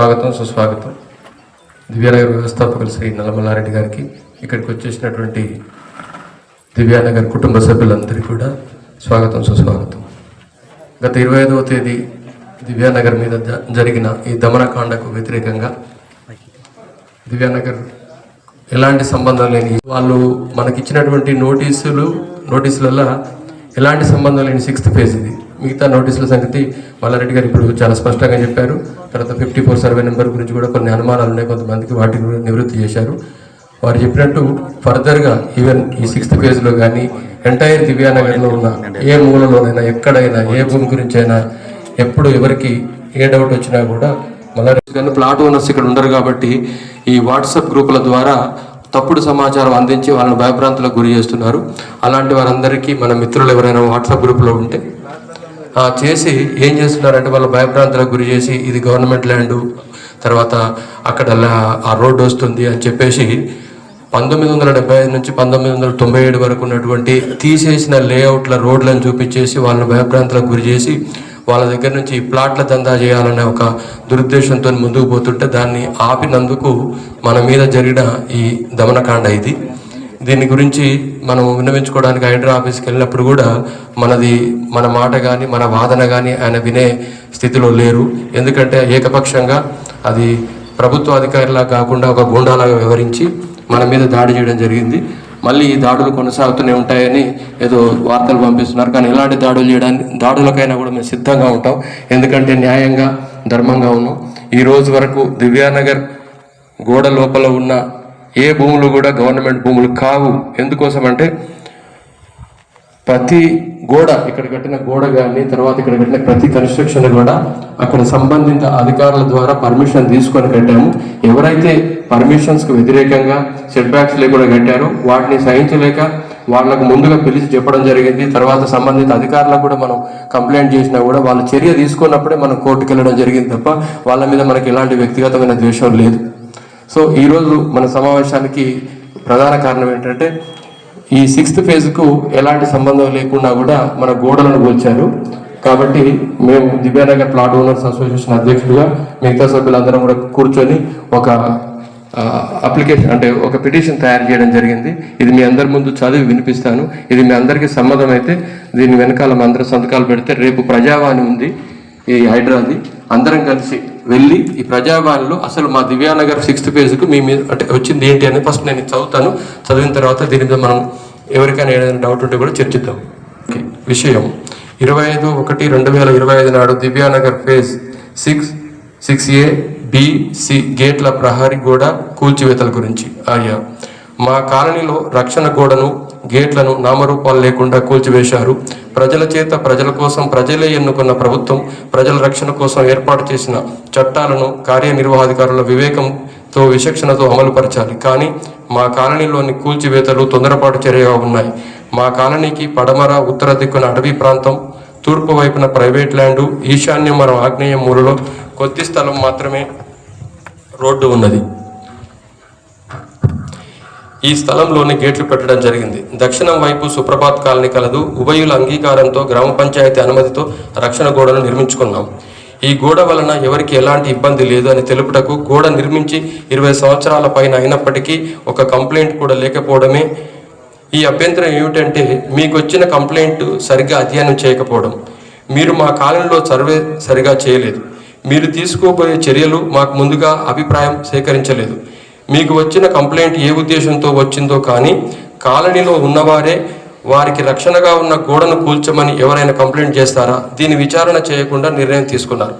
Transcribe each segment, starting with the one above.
స్వాగతం సుస్వాగతం. దివ్యానగర్ వ్యవస్థాపకులు శ్రీ నల్లమల్లారెడ్డి గారికి ఇక్కడికి వచ్చేసినటువంటి దివ్యానగర్ కుటుంబ సభ్యులందరికీ కూడా స్వాగతం సుస్వాగతం. గత ఇరవై ఐదవ తేదీ దివ్యానగర్ మీద జ- జరిగిన ఈ దమనకాండకు వ్యతిరేకంగా దివ్యానగర్ ఎలాంటి సంబంధం లేని వాళ్ళు మనకిచ్చినటువంటి నోటీసులు నోటీసులలో ఎలాంటి సంబంధం లేని సిక్స్త్ పేజ్ ఇది. మిగతా నోటీసుల సంగతి మల్లారెడ్డి గారు ఇప్పుడు చాలా స్పష్టంగా చెప్పారు. తర్వాత ఫిఫ్టీ ఫోర్ సర్వే నెంబర్ గురించి కూడా కొన్ని అనుమానాలు ఉన్నాయి. కొంతమందికి వాటిని కూడా నివృత్తి చేశారు. వారు చెప్పినట్టు ఫర్దర్గా ఈవెన్ ఈ సిక్స్త్ పేజ్లో కానీ ఎంటైర్ దివ్యానగర్లో ఉన్న ఏ మూలలోనైనా ఎక్కడైనా ఏ భూమి గురించి అయినా ఎప్పుడు ఎవరికి ఏ డౌట్ వచ్చినా కూడా మల్లారెడ్డి గారిని ప్లాట్ ఓనర్స్ ఇక్కడ ఉండరు కాబట్టి ఈ వాట్సాప్ గ్రూపుల ద్వారా తప్పుడు సమాచారం అందించి వాళ్ళని భయభ్రాంతులకు గురి చేస్తున్నారు. అలాంటి వారందరికీ మన మిత్రులు ఎవరైనా వాట్సాప్ గ్రూప్లో ఉంటే ఆ, చేసి ఏం చేస్తున్నారంటే వాళ్ళ భయభ్రాంతులకు గురి చేసి ఇది గవర్నమెంట్ ల్యాండ్ తర్వాత అక్కడ ఆ రోడ్డు వస్తుంది అని చెప్పేసి పంతొమ్మిది వందల డెబ్బై ఐదు నుంచి పంతొమ్మిది వందల తొంభై ఏడు వరకు ఉన్నటువంటి తీసేసిన లేఅవుట్ల రోడ్లను చూపించేసి వాళ్ళని భయభ్రాంతులకు గురి చేసి వాళ్ళ దగ్గర నుంచి ఈ ప్లాట్ల దందా చేయాలనే ఒక దురుద్దేశంతో ముందుకు పోతుంటే దాన్ని ఆపినందుకు మన మీద జరిగిన ఈ దమనకాండ ఇది. దీని గురించి మనం విన్నవించుకోవడానికి హైడ్రా ఆఫీస్కి వెళ్ళినప్పుడు కూడా మనది మన మాట కానీ మన వాదన కానీ ఆయన వినే స్థితిలో లేరు. ఎందుకంటే ఏకపక్షంగా అది ప్రభుత్వ అధికారిలా కాకుండా ఒక గుండాలాగా వివరించి మన మీద దాడి చేయడం జరిగింది. మళ్ళీ ఈ దాడులు కొనసాగుతూనే ఉంటాయని ఏదో వార్తలు పంపిస్తున్నారు. కానీ ఇలాంటి దాడులు చేయడానికి దాడులకైనా కూడా మేము సిద్ధంగా ఉంటాం. ఎందుకంటే న్యాయంగా ధర్మంగా ఉన్నాం. ఈ రోజు వరకు దివ్యానగర్ గోడ లోపల ఉన్న ఏ భూములు కూడా గవర్నమెంట్ భూములు కావు. ఎందుకోసం అంటే ప్రతి గోడ ఇక్కడ కట్టిన గోడ కానీ తర్వాత ఇక్కడ కట్టిన ప్రతి కన్స్ట్రక్షన్ కూడా అక్కడ సంబంధిత అధికారుల ద్వారా పర్మిషన్ తీసుకొని కట్టాము. ఎవరైతే పర్మిషన్స్కి వ్యతిరేకంగా సెట్ బ్యాక్స్ లేకుండా కట్టారో వాటిని సహించలేక వాళ్ళకు ముందుగా పిలిచి చెప్పడం జరిగింది. తర్వాత సంబంధిత అధికారులకు కూడా మనం కంప్లైంట్ చేసినా కూడా వాళ్ళు చర్య తీసుకున్నప్పుడే మనం కోర్టుకు వెళ్ళడం జరిగింది తప్ప వాళ్ళ మీద మనకి ఎలాంటి వ్యక్తిగతమైన ద్వేషం లేదు. సో ఈరోజు మన సమావేశానికి ప్రధాన కారణం ఏంటంటే ఈ సిక్స్త్ ఫేజ్కు ఎలాంటి సంబంధం లేకుండా కూడా మన గోడలను కూల్చారు కాబట్టి మేము దివ్యానగర్ ప్లాట్ ఓనర్స్ అసోసియేషన్ అధ్యక్షుడిగా మిగతా సభ్యులందరం కూడా కూర్చొని ఒక అప్లికేషన్ అంటే ఒక పిటిషన్ తయారు చేయడం జరిగింది. ఇది మీ అందరి ముందు చదివి వినిపిస్తాను. ఇది మీ అందరికీ సమ్మతం అయితే దీని వెనకాల మా అందరూ సంతకాలు పెడితే రేపు ప్రజావాణి ఉంది ఈ హైడ్రాది. అందరం కలిసి వెళ్ళి ఈ ప్రజావాణిలో అసలు మా దివ్యానగర్ సిక్స్త్ ఫేజ్కు మీ మీద అంటే వచ్చింది ఏంటి అని ఫస్ట్ నేను చదువుతాను. చదివిన తర్వాత దీని మీద మనం ఎవరికైనా ఏదైనా డౌట్ ఉంటే కూడా చర్చిద్దాం. ఓకే విషయం. ఇరవై ఐదు ఒకటి రెండు వేల ఇరవై ఐదు నాడు Divyanagar phase six six A B C గేట్ల ప్రహరీ గోడ కూల్చివేతల గురించి ఆయా మా కాలనీలో రక్షణ గోడను గేట్లను నామరూపాలు లేకుండా కూల్చివేశారు. ప్రజల చేత ప్రజల కోసం ప్రజలే ఎన్నుకున్న ప్రభుత్వం ప్రజల రక్షణ కోసం ఏర్పాటు చేసిన చట్టాలను కార్యనిర్వాహాధికారుల వివేకంతో విచక్షణతో అమలుపరచాలి. కానీ మా కాలనీలోని కూల్చివేతలు తొందరపాటు చర్యగా ఉన్నాయి. మా కాలనీకి పడమర ఉత్తర దిక్కున అటవీ ప్రాంతం తూర్పు వైపున ప్రైవేట్ ల్యాండు ఈశాన్యం మరో ఆగ్నేయ మూలలో కొద్ది స్థలం మాత్రమే రోడ్డు ఉన్నది. ఈ స్థలంలోని గేట్లు పెట్టడం జరిగింది. దక్షిణం వైపు సుప్రభాత్ కాలనీ కలదు. ఉభయుల అంగీకారంతో గ్రామ పంచాయతీ అనుమతితో రక్షణ గోడను నిర్మించుకున్నాం. ఈ గోడ వలన ఎవరికి ఎలాంటి ఇబ్బంది లేదు అని తెలుపుటకు గోడ నిర్మించి ఇరవై సంవత్సరాల పైన అయినప్పటికీ ఒక కంప్లైంట్ కూడా లేకపోవడమే. ఈ అభ్యంతరం ఏమిటంటే మీకు వచ్చిన కంప్లైంట్ సరిగ్గా అధ్యయనం చేయకపోవడం. మీరు మా కాలనీలో సర్వే సరిగా చేయలేదు. మీరు తీసుకోబోయే చర్యలు మాకు ముందుగా అభిప్రాయం సేకరించలేదు. మీకు వచ్చిన కంప్లైంట్ ఏ ఉద్దేశంతో వచ్చిందో కానీ కాలనీలో ఉన్నవారే వారికి రక్షణగా ఉన్న గోడను కూల్చమని ఎవరైనా కంప్లైంట్ చేస్తారా? దీని విచారణ చేయకుండా నిర్ణయం తీసుకున్నారు.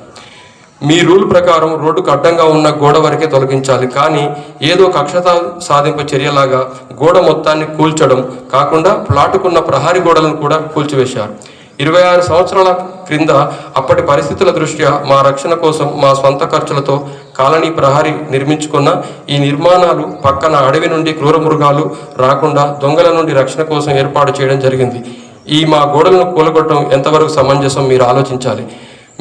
మీ రూల్ ప్రకారం రోడ్డుకు అడ్డంగా ఉన్న గోడ వరకే తొలగించాలి. కానీ ఏదో కక్షత సాధింపు చర్యలాగా గోడ మొత్తాన్ని కూల్చడం కాకుండా ప్లాటుకున్న ప్రహారీ గోడలను కూడా కూల్చివేశారు. ఇరవై ఆరు సంవత్సరాల క్రింద అప్పటి పరిస్థితుల దృష్ట్యా మా రక్షణ కోసం మా స్వంత ఖర్చులతో కాలనీ ప్రహరీ నిర్మించుకున్న ఈ నిర్మాణాలు పక్కన అడవి నుండి క్రూర మృగాలు రాకుండా దొంగల నుండి రక్షణ కోసం ఏర్పాటు చేయడం జరిగింది. ఈ మా గోడలను కూలగొట్టడం ఎంతవరకు సమంజసం మీరు ఆలోచించాలి?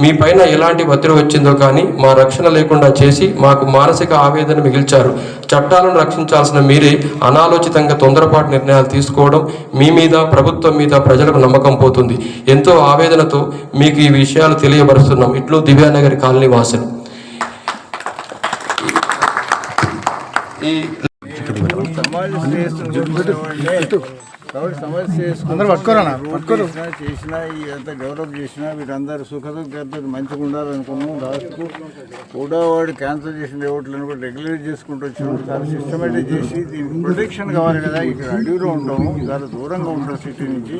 మీ పైన ఎలాంటి ఒత్తిడి వచ్చిందో కానీ మా రక్షణ లేకుండా చేసి మాకు మానసిక ఆవేదన మిగిల్చారు. చట్టాలను రక్షించాల్సిన మీరే అనాలోచితంగా తొందరపాటు నిర్ణయాలు తీసుకోవడం మీ మీద ప్రభుత్వం మీద ప్రజలకు నమ్మకం పోతుంది. ఎంతో ఆవేదనతో మీకు ఈ విషయాలు తెలియబరుస్తున్నాం ఇట్లు దివ్యానగర్ కాలనీ వాసులు. ఈ. కాబట్టి శ్రేయస్సు రోడ్డు చేసినా ఎంత డెవలప్ చేసినా వీరందరూ సుఖ దుఃఖాలతో మంచిగా ఉండాలనుకున్నాం లాస్ట్కు కూడా వాడు క్యాన్సర్ చేసిన ఓట్లను కూడా రెగ్యులేట్ చేసుకుంటూ వచ్చినాం చాలా సిస్టమేటిక్ చేసి దీనికి ప్రొటెక్షన్ కావాలి కదా. ఇక్కడ అడవిలో ఉంటాము. చాలా దూరంగా ఉంటాం సిటీ నుంచి.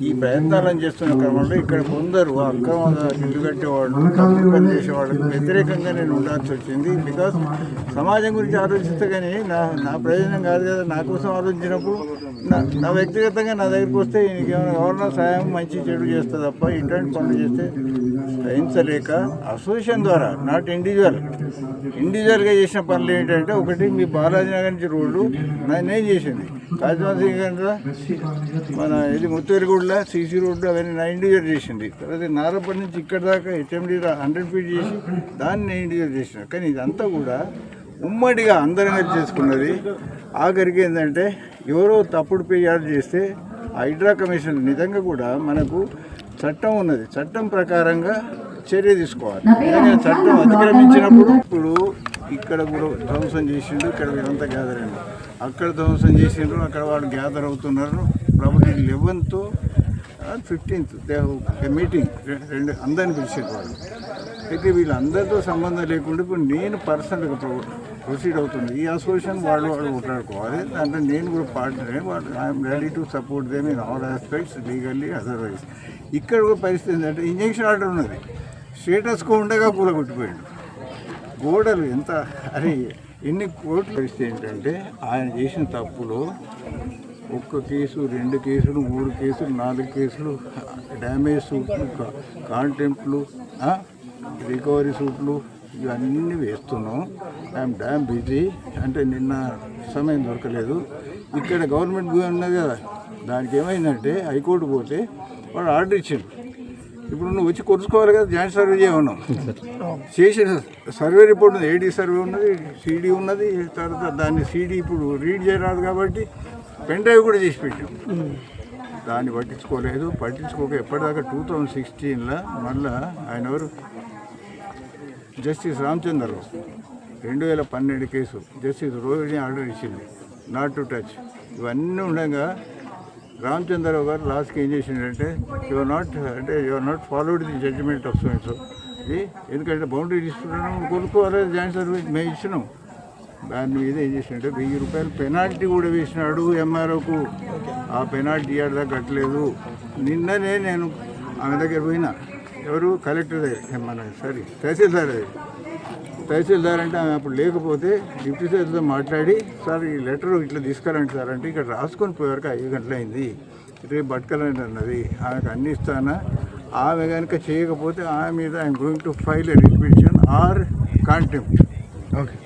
ఈ ప్రయత్నాలను చేస్తున్న క్రమంలో ఇక్కడ కొందరు అక్రమ ఇల్లు కట్టేవాళ్ళు తప్పుడు పని చేసేవాళ్ళకి వ్యతిరేకంగా నేను ఉండాల్సి వచ్చింది. బికాస్ సమాజం గురించి ఆలోచిస్తే కానీ నా నా ప్రయోజనం కాదు కదా. నా కోసం ఆలోచించినప్పుడు నా నా వ్యక్తిగతంగా నా దగ్గరికి వస్తే నీకేమైనా ఎవరైనా సాయం మంచి చెడు చేస్తే తప్ప ఇట్లాంటి పనులు చేస్తే సహించలేక అసోసియేషన్ ద్వారా నాట్ ఇండివిజువల్ ఇండివిజువల్గా చేసిన పనులు ఏంటంటే ఒకటి మీ బాలాజీ నగర్ నుంచి రోడ్డు నేను చేసింది. కాజమాన్ సింగ్ మన ఇది ముత్తేరిగూడలో సీసీ రోడ్లు అవన్నీ నా ఇండివిజువల్ చేసింది. తర్వాత నారపల్లి నుంచి ఇక్కడ దాకా హెచ్ఎండి హండ్రెడ్ ఫీట్ చేసి దాన్ని నేను ఇండివిజువల్ చేసిన. కానీ ఇదంతా కూడా ఉమ్మడిగా అందరం కలిసి చేసుకున్నది. ఆఖరికి ఏంటంటే ఎవరో తప్పుడు పేయాలు చేస్తే హైడ్రా కమిషన్ నిజంగా కూడా మనకు చట్టం ఉన్నది. చట్టం ప్రకారంగా చర్య తీసుకోవాలి. చట్టం అతిక్రమించినప్పుడు ఇప్పుడు ఇక్కడ కూడా ధ్వంసం చేసిండు ఇక్కడ వీరంతా గ్యాదర్ అయ్యారు అక్కడ ధ్వంసం చేసిండ్రు అక్కడ వాళ్ళు గ్యాదర్ అవుతున్నారు. ప్రాపర్టీ లెవెన్త్ ఫిఫ్టీన్త్ మీటింగ్ రెండు అందరిని పిలిచారు వాళ్ళు. అయితే వీళ్ళందరితో సంబంధం లేకుండా ఇప్పుడు నేను పర్సనల్గా ప్రొసీడ్ అవుతుంది. ఈ అసోసియేషన్ వాళ్ళు వాళ్ళు మాట్లాడుకోవాలి. దాంట్లో నేను కూడా పార్ట్నర్. వాళ్ళు I'm ready to support them in all aspects legally otherwise ఇక్కడ కూడా పరిస్థితి ఏంటంటే ఇంజక్షన్ ఆర్డర్ ఉన్నది. స్టేటస్కో ఉండగా కూలగొట్టిపోయాడు. గోడలు ఎంత అరే ఎన్ని కోట్లు పరిస్థితి ఏంటంటే ఆయన చేసిన తప్పులో ఒక్క కేసు రెండు కేసులు మూడు కేసులు నాలుగు కేసులు డ్యామేజ్ సూట్లు కాంటెంట్లు రికవరీ సూట్లు ఇవన్నీ వేస్తున్నాం. I'm damn busy. అంటే నిన్న సమయం దొరకలేదు. ఇక్కడ గవర్నమెంట్ భూమి ఉన్నది కదా దానికి ఏమైందంటే హైకోర్టు పోతే వాడు ఆర్డర్ ఇచ్చిండు. ఇప్పుడు నువ్వు వచ్చి కొలుసుకోవాలి కదా జాయింట్ సర్వే చేయమన్నాం చేసిన సర్వే రిపోర్ట్ ఉంది ఏడీ సర్వే ఉన్నది సీడీ ఉన్నది తర్వాత దాన్ని సీడీ ఇప్పుడు రీడ్ చేయరాదు కాబట్టి పెన్ డ్రైవ్ కూడా తీసి పెట్టాం. దాన్ని పట్టించుకోలేదు. పట్టించుకోక ఎప్పటిదాకా టూ థౌజండ్ సిక్స్టీన్లో మళ్ళా ఆయన ఎవరు? జస్టిస్ రామచంద్రరావు. రెండు వేల పన్నెండు కేసు. జస్టిస్ రోహిణి ఆర్డర్ ఇచ్చింది. Not to touch. ఇవన్నీ ఉండగా రామచంద్రరావు గారు లాస్ట్కి ఏం చేసిండంటే యువర్ నాట్ అంటే you're not followed the judgement of so ఇది ఎందుకంటే బౌండరీ ఇస్తున్నాను కొనుక్కోవాలి జాయింట్ సర్వీస్ మేము ఇచ్చినాం. దాని మీద ఏం చేసినట్టే వెయ్యి రూపాయలు పెనాల్టీ కూడా వేసినాడు ఎంఆర్ఓకు. ఆ పెనాల్టీ దాకా కట్టలేదు. నిన్ననే నేను ఆమె దగ్గర పోయినా. ఎవరు? కలెక్టర్ దగ్గర మన సారీ తహసీల్దార్ తహసీల్దార్ అంటే ఆమె అప్పుడు లేకపోతే డిప్యూటీ సార్తో మాట్లాడి సార్ ఈ లెటర్ ఇట్లా తీసుకురండి సార్ అంటే ఇక్కడ రాసుకొని పోయేవరకు ఐదు గంటలైంది. రేపు పట్టుకెళ్ళండి అన్నది. ఆమెకు అన్ని ఇస్తానా? ఆమె కనుక చేయకపోతే ఆమె మీద I'm going to file a repetition or contempt okay